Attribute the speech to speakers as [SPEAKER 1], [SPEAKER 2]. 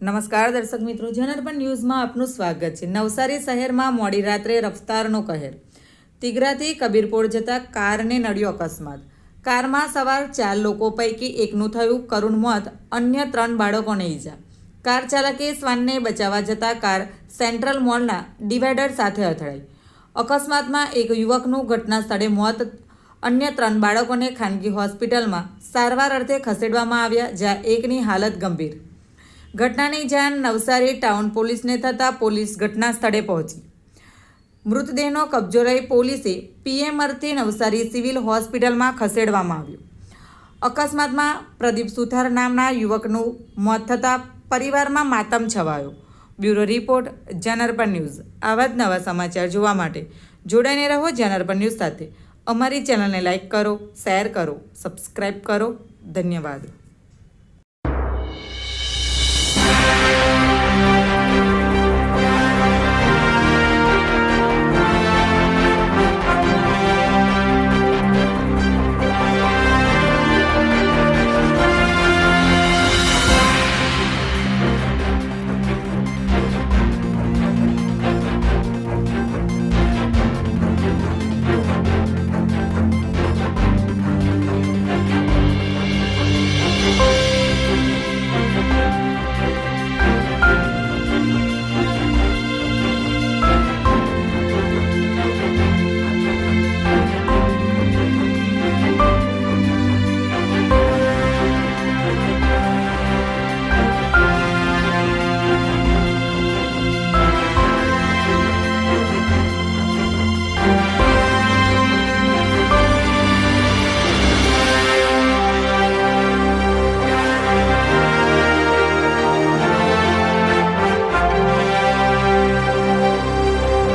[SPEAKER 1] નમસ્કાર દર્શક મિત્રો જનરપન ન્યૂઝમાં આપનું સ્વાગત છે. નવસારી શહેરમાં મોડી રાત્રે રફતારનો કહેર. તિગરાથી કબીરપોર જતા કારને નડ્યો અકસ્માત. કારમાં સવાર ચાર લોકો પૈકી એકનું થયું કરુણ મોત, અન્ય ત્રણ બાળકોને ઈજા. કાર ચાલકે શ્વાનને બચાવવા જતા કાર સેન્ટ્રલ મોલના ડિવાઈડર સાથે અથડાઈ. અકસ્માતમાં એક યુવકનું ઘટના સ્થળે મોત, અન્ય ત્રણ બાળકોને ખાનગી હોસ્પિટલમાં સારવાર અર્થે ખસેડવામાં આવ્યા, જ્યાં એકની હાલત ગંભીર. ઘટનાની જાણ નવસારી ટાઉન પોલીસને થતાં પોલીસ ઘટના સ્થળે પહોંચી. મૃતદેહનો કબજો લઈ પોલીસે પીએમ અર્થે નવસારી સિવિલ હોસ્પિટલમાં ખસેડવામાં આવ્યો. અકસ્માતમાં પ્રદીપ સુથાર નામના યુવકનું મોત થતાં પરિવારમાં માતમ છવાયો. બ્યુરો રિપોર્ટ જનરપન ન્યૂઝ. આવા જ નવા સમાચાર જોવા માટે જોડાઈને રહો જનરપન ન્યૂઝ સાથે. અમારી ચેનલને લાઇક કરો, શેર કરો સબસ્ક્રાઈબ કરો. ધન્યવાદ.